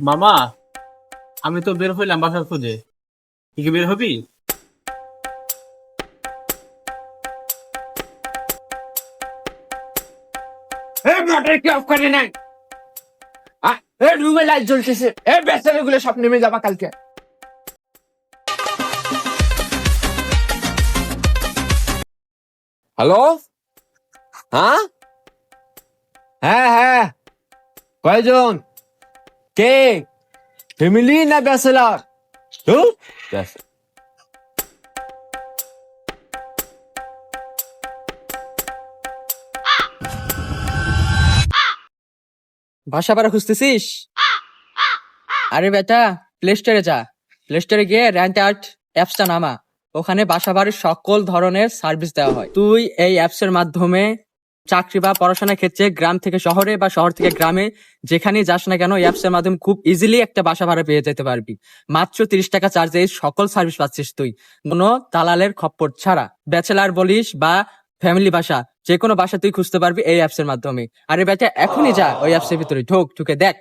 মামা, আমি তো বের হইলাম বাসার খুঁজে। কি বের হবি? লাইটগুলো কালকে। হ্যালো? হ্যাঁ? হ্যাঁ হ্যাঁ। কয়জন? কে? ফ্যামিলি না ব্যাচেলার? ভাষা পারা খুঁজতেছিস? আরে বেটা প্লে স্টোরে যা। প্লে স্টোরে গিয়ে র্যান্ট আর্ট অ্যাপসটা নামা। ওখানে বাসা বাড়ির সকল ধরনের সার্ভিস দেওয়া হয়। তুই এই অ্যাপস এর মাধ্যমে চাকরি বা পড়াশোনার ক্ষেত্রে গ্রাম থেকে শহরে বা শহর থেকে গ্রামে যেখানেই যাস না কেন অ্যাপস এর মাধ্যমে খুব ইজিলি একটা বাসা ভাড়া পেয়ে যেতে পারবি। মাত্র তিরিশ টাকা চার্জে সকল সার্ভিস পাচ্ছিস তুই। কোন দালালের খপ্পর ছাড়া। ব্যাচেলার বলিস বা ফ্যামিলি বাসা যে কোনো বাসা তুই খুঁজতে পারবি এই অ্যাপস এর মাধ্যমে। আরে বেটা, এখনই যা ওই অ্যাপস এর ভিতরে ঢোক, ঢুকে দেখ।